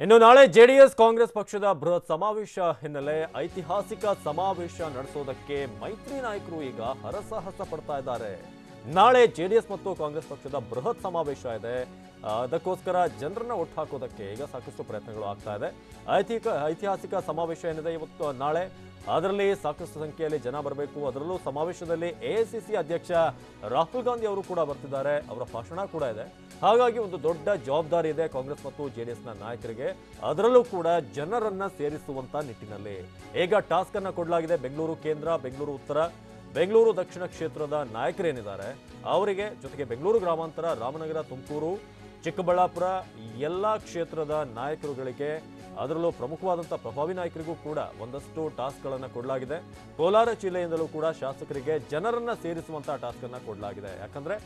ಇನ್ನು ನಾಳೆ ಜೆಡಿಎಸ್ ಕಾಂಗ್ರೆಸ್ ಪಕ್ಷದ ಬೃಹತ್ ಸಮಾವೇಶ ಹಿನ್ನೆಲೆ ಐತಿಹಾಸಿಕ ಸಮಾವೇಶ ನಡೆಸೋದಕ್ಕೆ ಮೈತ್ರಿ ನಾಯಕರು ಈಗ ಹರಸಾಹಸ ಪಡ್ತಾ ಇದ್ದಾರೆ. ನಾಳೆ ಜೆಡಿಎಸ್ ಮತ್ತು ಕಾಂಗ್ರೆಸ್ ಪಕ್ಷದ ಬೃಹತ್ ಸಮಾವೇಶ ಇದೆ. ಅದಕ್ಕೋಸ್ಕರ ಜನರನ್ನ ಒಟ್ಟು ಹಾಕೋದಕ್ಕೆ ಈಗ ಸಾಕಷ್ಟು ಪ್ರಯತ್ನಗಳು ಆಗ್ತಾ ಇದೆ. ಐತಿಹಿಕ ಐತಿಹಾಸಿಕ ಸಮಾವೇಶ ಏನಿದೆ ಇವತ್ತು, ನಾಳೆ? ಅದರಲ್ಲಿ ಸಾಕಷ್ಟು ಸಂಖ್ಯೆಯಲ್ಲಿ ಜನ ಬರಬೇಕು. ಅದರಲ್ಲೂ ಸಮಾವೇಶದಲ್ಲಿ ಎಐಸಿಸಿ ಅಧ್ಯಕ್ಷ ರಾಹುಲ್ ಗಾಂಧಿ ಅವರು ಕೂಡ ಬರ್ತಿದ್ದಾರೆ. ಅವರ ಭಾಷಣ ಕೂಡ ಇದೆ. ಹಾಗಾಗಿ ಒಂದು ದೊಡ್ಡ ಜವಾಬ್ದಾರಿ ಇದೆ ಕಾಂಗ್ರೆಸ್ ಮತ್ತು ಜೆಡಿಎಸ್ನ ನಾಯಕರಿಗೆ. ಅದರಲ್ಲೂ ಕೂಡ ಜನರನ್ನ ಸೇರಿಸುವಂತ ನಿಟ್ಟಿನಲ್ಲಿ. ಈಗ ಟಾಸ್ಕ್ ಅನ್ನ ಕೊಡಲಾಗಿದೆ ಬೆಂಗಳೂರು ಕೇಂದ್ರ, ಬೆಂಗಳೂರು ಉತ್ತರ. ಬೆಂಗಳೂರು ದಕ್ಷಿಣ ಕ್ಷೇತ್ರದ ನಾಯಕರೇನಿದ್ದಾರೆ? ಅವರಿಗೆ ಜೊತೆಗೆ ಬೆಂಗಳೂರು ಗ್ರಾಮಾಂತರ, ರಾಮನಗರ, ತುಮಕೂರು, ಚಿಕ್ಕಬಳ್ಳಾಪುರ, ಎಲ್ಲ ಕ್ಷೇತ್ರದ ನಾಯಕರುಗಳಿಗೆ ಅದರಲ್ಲೂ ಪ್ರಮುಖವಾದಂಥ ಪ್ರಭಾವಿ ನಾಯಕರಿಗೂ ಕೂಡ ಒಂದಷ್ಟು ಟಾಸ್ಕ್ಗಳನ್ನು ಕೊಡಲಾಗಿದೆ. ಕೋಲಾರ ಜಿಲ್ಲೆಯಿಂದಲೂ ಕೂಡ ಶಾಸಕರಿಗೆ ಜನರನ್ನ ಸೇರಿಸುವಂಥ ಟಾಸ್ಕನ್ನು ಕೊಡಲಾಗಿದೆ. ಯಾಕಂದ್ರೆ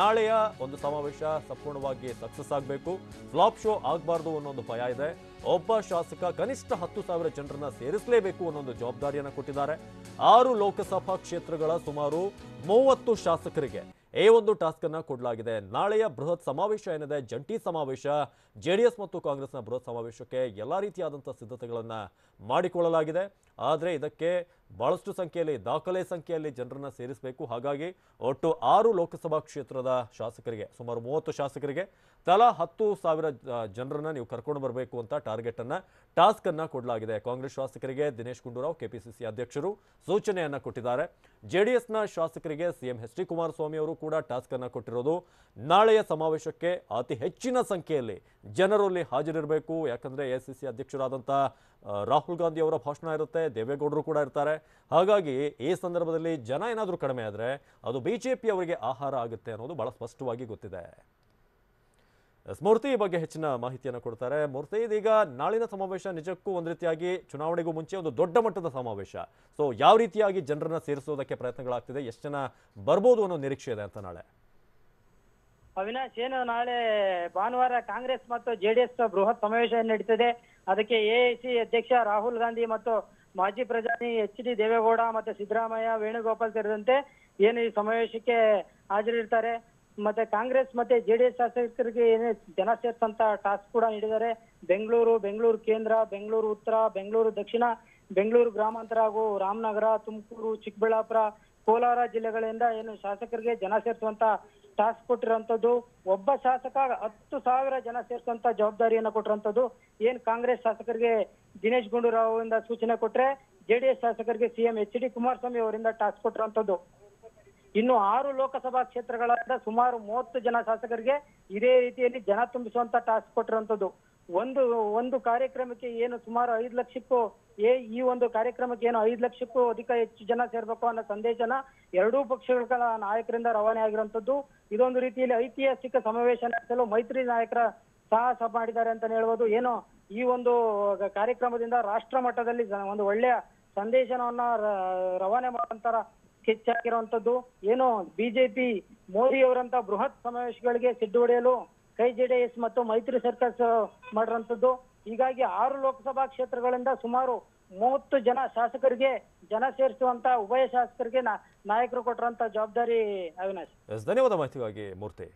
ನಾಳೆಯ ಒಂದು ಸಮಾವೇಶ ಸಂಪೂರ್ಣವಾಗಿ ಸಕ್ಸಸ್ ಆಗಬೇಕು. ಫ್ಲಾಪ್ ಶೋ ಆಗಬಾರ್ದು ಅನ್ನೋದು ಭಯ ಇದೆ. ಒಬ್ಬ ಶಾಸಕ ಕನಿಷ್ಠ ಹತ್ತು ಸಾವಿರ ಜನರನ್ನ ಸೇರಿಸಲೇಬೇಕು ಅನ್ನೋದು ಜವಾಬ್ದಾರಿಯನ್ನು ಕೊಟ್ಟಿದ್ದಾರೆ. ಆರು ಲೋಕಸಭಾ ಕ್ಷೇತ್ರಗಳ ಸುಮಾರು ಮೂವತ್ತು ಶಾಸಕರಿಗೆ ಈ ಒಂದು ಟಾಸ್ಕ್ ಅನ್ನ ಕೊಡಲಾಗಿದೆ. ನಾಳೆಯ ಬೃಹತ್ ಸಮಾವೇಶ ಏನಿದೆ? ಜಂಟಿ ಸಮಾವೇಶ, ಜೆಡಿಎಸ್ ಮತ್ತು ಕಾಂಗ್ರೆಸ್ನ ಬೃಹತ್ ಸಮಾವೇಶಕ್ಕೆ ಎಲ್ಲ ರೀತಿಯಾದಂಥ ಸಿದ್ಧತೆಗಳನ್ನ ಮಾಡಿಕೊಳ್ಳಲಾಗಿದೆ. ಆದರೆ ಇದಕ್ಕೆ ಬಹಳಷ್ಟು ಸಂಖ್ಯೆಯಲ್ಲಿ ದಾಖಲೆ ಸಂಖ್ಯೆಯಲ್ಲಿ ಜನರನ್ನು ಸೇರಿಸಬೇಕು. ಹಾಗಾಗಿ ಒಟ್ಟು ಆರು ಲೋಕಸಭಾ ಕ್ಷೇತ್ರದ ಶಾಸಕರಿಗೆ ಸುಮಾರು ಮೂವತ್ತು ಶಾಸಕರಿಗೆ ತಲಾ ಹತ್ತು ಸಾವಿರ ಜನರನ್ನು ನೀವು ಕರ್ಕೊಂಡು ಬರಬೇಕು ಅಂತ ಟಾರ್ಗೆಟ್ ಟಾಸ್ಕನ್ನು ಕೊಡಲಾಗಿದೆ. ಕಾಂಗ್ರೆಸ್ ಶಾಸಕರಿಗೆ ದಿನೇಶ್ ಗುಂಡೂರಾವ್ ಕೆಪಿಸಿಸಿ ಅಧ್ಯಕ್ಷರು ಸೂಚನೆಯನ್ನ ಕೊಟ್ಟಿದ್ದಾರೆ. ಜೆಡಿಎಸ್ನ ಶಾಸಕರಿಗೆ ಸಿಎಂ ಎಚ್ ಡಿ ಕುಮಾರಸ್ವಾಮಿ ಅವರು ಕೂಡ ಟಾಸ್ಕ್ ಅನ್ನ ಕೊಟ್ಟಿರೋದು. ನಾಳೆಯ ಸಮಾವೇಶಕ್ಕೆ ಅತಿ ಹೆಚ್ಚಿನ ಸಂಖ್ಯೆಯಲ್ಲಿ ಜನರು ಅಲ್ಲಿ ಹಾಜರಿರಬೇಕು. ಯಾಕಂದ್ರೆ ಸಿ ಅಧ್ಯಕ್ಷರಾದಂಥ ಆ, ರಾಹುಲ್ ಗಾಂಧಿ ಅವರ ಭಾಷಣ ಇರುತ್ತೆ. ದೇವೇಗೌಡರು ಕೂಡ ಇರ್ತಾರೆ. ಹಾಗಾಗಿ ಈ ಸಂದರ್ಭದಲ್ಲಿ ಜನ ಏನಾದರೂ ಕಡಿಮೆ ಆದರೆ ಅದು ಬಿಜೆಪಿ ಅವರಿಗೆ ಆಹಾರ ಆಗುತ್ತೆ ಅನ್ನೋದು ಬಹಳ ಸ್ಪಷ್ಟವಾಗಿ ಗೊತ್ತಿದೆ. ಸ್ಮೃತಿ ಬಗ್ಗೆ ಹೆಚ್ಚಿನ ಮಾಹಿತಿಯನ್ನು ಕೊಡ್ತಾರೆ. ಮೂರ್ತಿ, ಇದೀಗ ನಾಳಿನ ಸಮಾವೇಶ ನಿಜಕ್ಕೂ ಒಂದು ರೀತಿಯಾಗಿ ಚುನಾವಣೆಗೂ ಮುಂಚೆ ಒಂದು ದೊಡ್ಡ ಮಟ್ಟದ ಸಮಾವೇಶ. ಸೊ ಯಾವ ರೀತಿಯಾಗಿ ಜನರನ್ನ ಸೇರಿಸೋದಕ್ಕೆ ಪ್ರಯತ್ನಗಳಾಗ್ತಿದೆ, ಎಷ್ಟು ಜನ ಬರ್ಬೋದು ಅನ್ನೋ ನಿರೀಕ್ಷೆ ಇದೆ ಅಂತ ನಾಳೆ. ಅವಿನಾಶ್, ಏನು ನಾಳೆ ಭಾನುವಾರ ಕಾಂಗ್ರೆಸ್ ಮತ್ತು ಜೆಡಿಎಸ್ ಬೃಹತ್ ಸಮಾವೇಶ ನಡೀತದೆ. ಅದಕ್ಕೆ ಎಐಸಿ ಅಧ್ಯಕ್ಷ ರಾಹುಲ್ ಗಾಂಧಿ ಮತ್ತು ಮಾಜಿ ಪ್ರಧಾನಿ ಎಚ್ ಡಿ ದೇವೇಗೌಡ ಮತ್ತೆ ಸಿದ್ದರಾಮಯ್ಯ, ವೇಣುಗೋಪಾಲ್ ಸೇರಿದಂತೆ ಏನು ಈ ಸಮಾವೇಶಕ್ಕೆ ಹಾಜರಿರ್ತಾರೆ. ಮತ್ತೆ ಕಾಂಗ್ರೆಸ್ ಮತ್ತೆ ಜೆಡಿಎಸ್ ಶಾಸಕರಿಗೆ ಏನೇ ಜನ ಸೇರ್ಸಂತ ಟಾಸ್ಕ್ ಕೂಡ ನೀಡಿದ್ದಾರೆ. ಬೆಂಗಳೂರು ಬೆಂಗಳೂರು ಕೇಂದ್ರ, ಬೆಂಗಳೂರು ಉತ್ತರ, ಬೆಂಗಳೂರು ದಕ್ಷಿಣ, ಬೆಂಗಳೂರು ಗ್ರಾಮಾಂತರ ಹಾಗೂ ರಾಮನಗರ, ತುಮಕೂರು, ಚಿಕ್ಕಬಳ್ಳಾಪುರ ಕೋಲಾರ ಜಿಲ್ಲೆಗಳಿಂದ ಏನು ಶಾಸಕರಿಗೆ ಜನ ಸೇರಿಸುವಂತ ಟಾಸ್ಕ್ ಕೊಟ್ಟಿರುವಂತದ್ದು, ಒಬ್ಬ ಶಾಸಕ ಹತ್ತು ಸಾವಿರ ಜನ ಸೇರಿಸುವಂತ ಜವಾಬ್ದಾರಿಯನ್ನ ಕೊಟ್ಟಿರುವಂತದ್ದು, ಏನ್ ಕಾಂಗ್ರೆಸ್ ಶಾಸಕರಿಗೆ ದಿನೇಶ್ ಗುಂಡೂರಾವ್ ಅವರಿಂದ ಸೂಚನೆ ಕೊಟ್ರೆ, ಜೆಡಿಎಸ್ ಶಾಸಕರಿಗೆ ಸಿಎಂ ಎಚ್ ಡಿ ಕುಮಾರಸ್ವಾಮಿ ಅವರಿಂದ ಟಾಸ್ಕ್ ಕೊಟ್ಟಿರುವಂತದ್ದು. ಇನ್ನು ಆರು ಲೋಕಸಭಾ ಕ್ಷೇತ್ರಗಳಾದ ಸುಮಾರು ಮೂವತ್ತು ಜನ ಶಾಸಕರಿಗೆ ಇದೇ ರೀತಿಯಲ್ಲಿ ಜನ ತುಂಬಿಸುವಂತ ಟಾಸ್ಕ್ ಕೊಟ್ಟಿರುವಂತದ್ದು. ಒಂದು ಒಂದು ಕಾರ್ಯಕ್ರಮಕ್ಕೆ ಏನು ಸುಮಾರು ಐದು ಲಕ್ಷಕ್ಕೂ, ಏ, ಈ ಒಂದು ಕಾರ್ಯಕ್ರಮಕ್ಕೆ ಏನು ಐದು ಲಕ್ಷಕ್ಕೂ ಅಧಿಕ ಹೆಚ್ಚು ಜನ ಸೇರ್ಬೇಕು ಅನ್ನೋ ಸಂದೇಶನ ಎರಡೂ ಪಕ್ಷಗಳ ನಾಯಕರಿಂದ ರವಾನೆ ಆಗಿರುವಂತದ್ದು ಇದೊಂದು ರೀತಿಯಲ್ಲಿ ಐತಿಹಾಸಿಕ ಸಮಾವೇಶ ನಡೆಸಲು ಮೈತ್ರಿ ನಾಯಕರ ಸಾಹಸ ಮಾಡಿದ್ದಾರೆ ಅಂತಾನೆ ಹೇಳ್ಬೋದು. ಏನು, ಈ ಒಂದು ಕಾರ್ಯಕ್ರಮದಿಂದ ರಾಷ್ಟ್ರ ಮಟ್ಟದಲ್ಲಿ ಒಂದು ಒಳ್ಳೆಯ ಸಂದೇಶನವನ್ನ ರವಾನೆ ಮಾಡುವಂತರ ಸ್ಕೆಚ್ ಏನು, ಬಿಜೆಪಿ ಮೋದಿ ಅವರಂತ ಬೃಹತ್ ಸಮಾವೇಶಗಳಿಗೆ ಸಿಡ್ಡು ಹೊಡೆಯಲು ಕೈ ಜೆಡಿಎಸ್ ಮತ್ತು ಮೈತ್ರಿ ಸರ್ಕಸ್ ಮಾಡಿರುವಂತದ್ದು ಹೀಗಾಗಿ ಆರು ಲೋಕಸಭಾ ಕ್ಷೇತ್ರಗಳಿಂದ ಸುಮಾರು ಮೂವತ್ತು ಜನ ಶಾಸಕರಿಗೆ ಜನ ಸೇರಿಸುವಂತ ಉಭಯ ಶಾಸಕರಿಗೆ ನಾಯಕರು ಕೊಟ್ಟಿರುವಂತ ಜವಾಬ್ದಾರಿ ಅವಿನಾಶ್. ಧನ್ಯವಾದ ಮಾಹಿತಿಗಾಗಿ ಮೂರ್ತಿ.